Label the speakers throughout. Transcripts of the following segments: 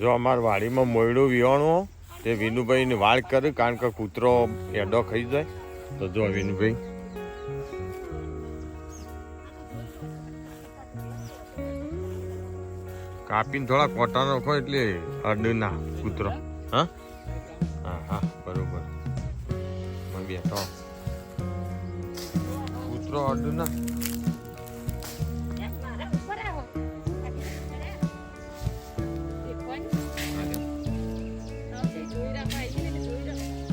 Speaker 1: જો અમારા વાડીમાં મોયડું વિવાણું તે વિનુભાઈને વાળ કરે, કારણ કે કૂતરો એડો ખાઈ જાય. તો જો વિનુભાઈ. કાપીને થોડા કોટા નાખો એટલે અડ ના કૂતરો. હા? હા હા, બરોબર. બેઠો. કૂતરો અડ ના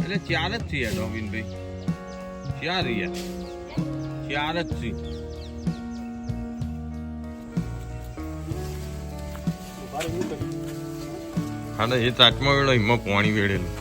Speaker 1: એટલે ચાર જ થયા નવીનભાઈ ચાર રહ્યા ચાર જ થયું હા એ તાટમાં વેળો એમાં પાણી વેળેલું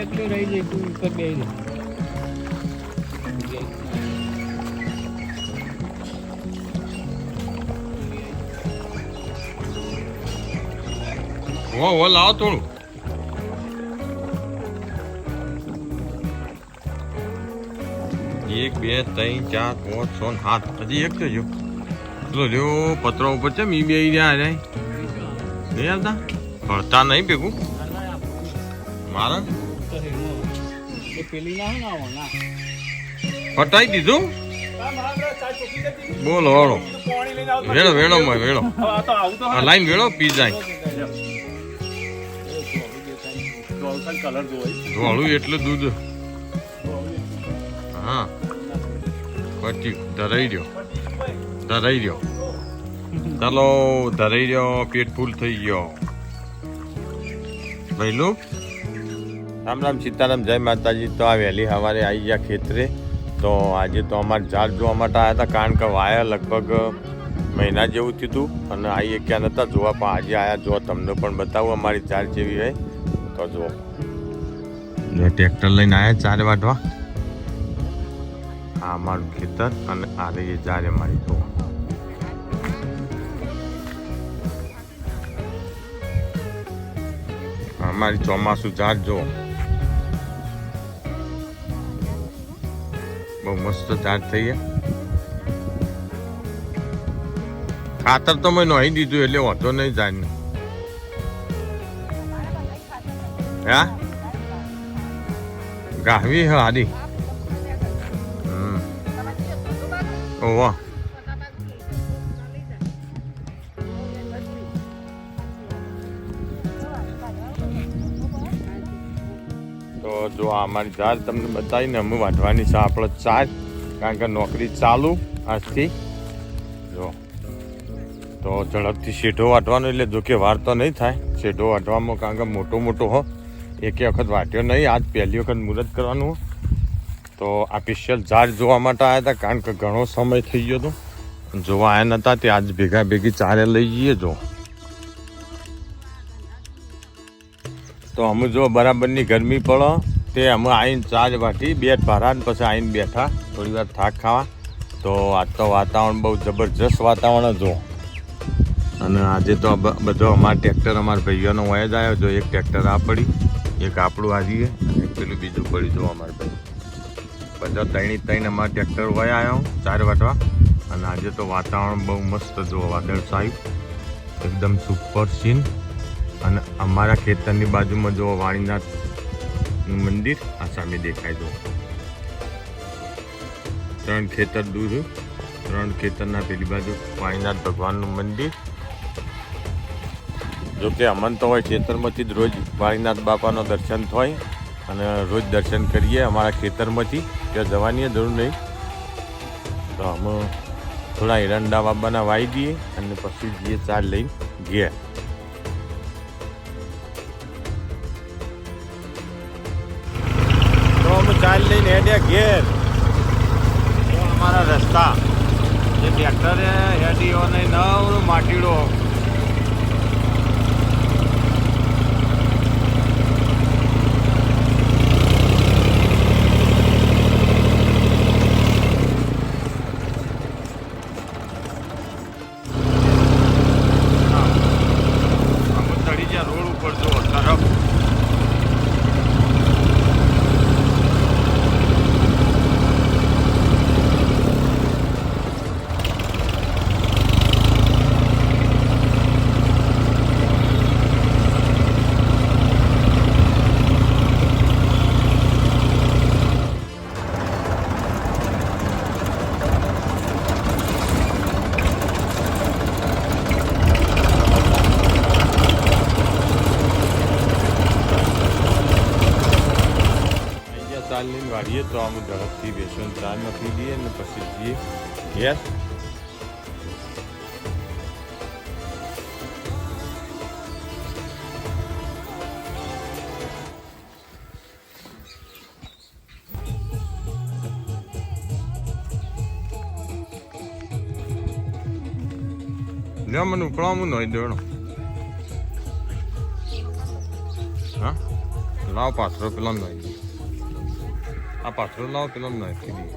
Speaker 2: એટલું રહી જાય તું ઉપર બે
Speaker 1: લાવો થોડું. એક, બે, ત્રણ, ચાર, પાંચ, છ સાત. હજી એક તો જો પેલો લ્યો, પત્રો ઉપર છે, મી, બે રહ્યા જાય નહીં આવતા? નહીં ભેગું? મારા?
Speaker 2: એ
Speaker 1: દીધું? બોલો હળો વેળો વેળો માં વેળો. આ લાઈન વેળો, પી જાય. એટલું દૂધ. હા. પછી ધરાઈ રહ્યો ધરાઈ રહ્યો ચાલો, ધરાઈ રહ્યો પેટ ફૂલ થઈ ગયો. ભઈલું? રામ રામ સીતારામ, જય માતાજી. તો આ વહેલી સવારે આવી ગયા ખેતરે. તો આજે તો અમારે ઝાડ જોવા માટે આવ્યા હતા, કારણ કે વાયા લગભગ મહિના જેવું થયું અને આવીએ ક્યાં નહોતા જોવા, પણ આજે આવ્યા જો, તમને પણ બતાવું અમારી ઝાડ જેવી હોય. તો જુઓ જો ટ્રેક્ટર લઈને આવ્યા ચારે વાટવા આ અમારું ખેતર અને આ રહી ઝાડ અમારી તો. અમારી ચોમાસું ઝાડ જો. બહુ મસ્ત ચાર્જ થઈ ગયા. ખાતર તો મેં નોહી દીધું, એટલે વાંધો નહીં ઝાડને હા? ગાવી હારી હમ. ઓવા જો અમારી ઝાડ તમને બતાવીને અમે વાંધવાની છે આપણો ચાર, કારણ કે નોકરી ચાલુ આજથી. જો. તો ઝડપથી શેઢો વાટવાનો એટલે જો કે વાર તો નહીં થાય. શેઢો વાટવામાં કારણ કે મોટો મોટો હો. એકે વખત વાટ્યો નહીં, આજ પહેલી વખત મુહૂર્ત કરવાનું. તો આ સ્પેશિયલ ઝાડ જોવા માટે આવ્યા હતા, કારણ કે ઘણો સમય થઈ ગયો હતો. જોવા આવ્યા નહોતા તે આજ ભેગા ભેગી ચારે લઈ જઈએ, જો. તો અમે જો બરાબરની ગરમી પડે. તે અમે આવીને ચાર વાટી, બે ભારા ને પછી આવીને બેઠા. થોડી વાર થાક ખાવા. તો આજ તો વાતાવરણ બહુ જબરજસ્ત વાતાવરણ જો અને આજે તો બધો અમારા ટ્રેક્ટર અમારા ભાઈઓનો હોય જ આવ્યો. જો એક ટ્રેક્ટર આ પડી, એક આપણું આ અને પેલું બીજું પડ્યું જો અમારા ભાઈ. બધા ત્રણી ત્રણ અમારા ટ્રેક્ટર વયા આવ્યો ચાર વાટવા. અને આજે તો વાતાવરણ બહુ મસ્ત જો વાદળ સાહેબ એકદમ સુપર સીન. અને અમારા ખેતરની બાજુમાં જો વાણીનાથ મંદિર આ સામે દેખાય જો ત્રણ ખેતર દૂર ત્રણ ખેતરના પેલી બાજુ વાણીનાથ ભગવાનનું મંદિર. જો કે અમન તો હોય ખેતરમાંથી જ રોજ વાણીનાથ બાપાનો દર્શન થાય અને રોજ દર્શન કરીએ અમારા ખેતરમાંથી, ત્યાં જવાની જરૂર નહીં. તો અમે થોડા એરંડા બાબાના વાવી દઈએ અને પછી જે ચાર લઈને ગયા તો એ ઘેર અમારા રસ્તા. જે ટ્રેક્ટરે હેડીઓ ને નવરો માટીડો. રોડ ઉપર, જો તરફ. વાળીએ તો આમ ઝડપથી બેસન ચા નાખી દઈએ ને પછી જઈએ. હા? લાવ પાથરો પેલા દે આ પાથરો લાવ પેલા નાખી દઈએ.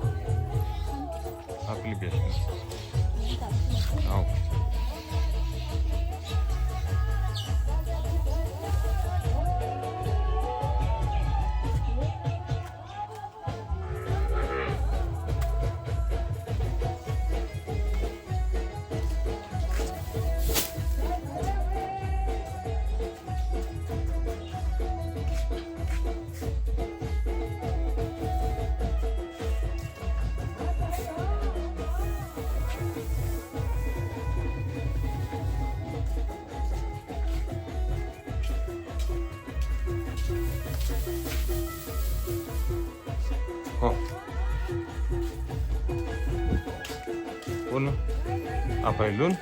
Speaker 1: આ પેલી હો કોણ આ ભૈલું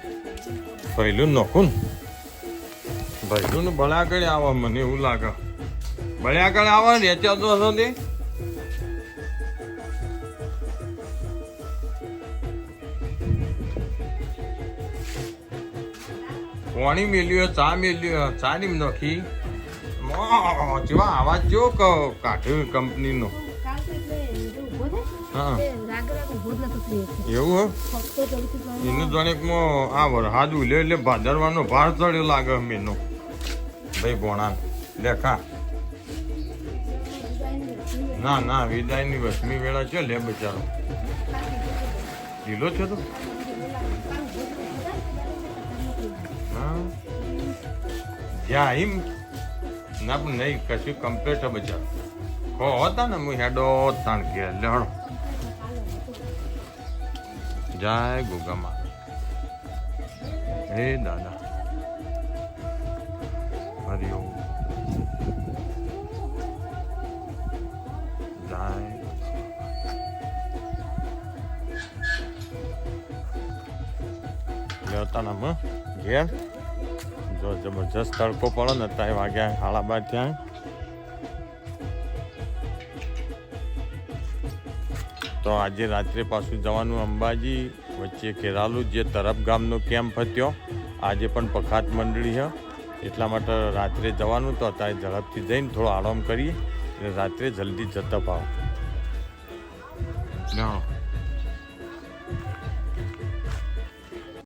Speaker 1: ભૈલું નોખું ભૈલુન ભળ્યા આગળ આવે મને એવું લાગે ભળ્યા આગળ આવે ને વેચ્યા તો હશો તે પાણી મેલ્યું ચા મેલ્યું ચા ની નોખી જેવા આવાજ જો કાઢ્યો કંપનીનો એવું એનું જાણીકમાં આ વરહાદ ઉલ્યો એટલે ભાદરવાનો ભાર ચડ્યો લાગે મેનો ભાઈ ભોણા લેખા ના ના, વિદાયની વસમી વેળા છે, લે બચારો. ઢીલો છે તો? જ્યાં એમ, ના પણ નહીં, કશું કમ્પ્લીટ બચારો. હો હતા ને હું હેડો તાણ કે લેણો જય ગોગામા. હે દાદા. હરિઓમ જય. નામ ઘેર. જો જબરજસ્ત તડકો પડે ને ત્યાં વાગ્યા હાળા બાર ત્યાં તો આજે રાત્રે પાછું જવાનું અંબાજી, વચ્ચે કેરાલુ જે તરફ ગામનો કેમ્પ હતો. આજે પણ પખાત મંડળી છે એટલા માટે રાત્રે જવાનું તો અત્યારે ઝડપથી જઈને થોડો આરામ કરીએ અને રાત્રે જલ્દી જતા પાવ.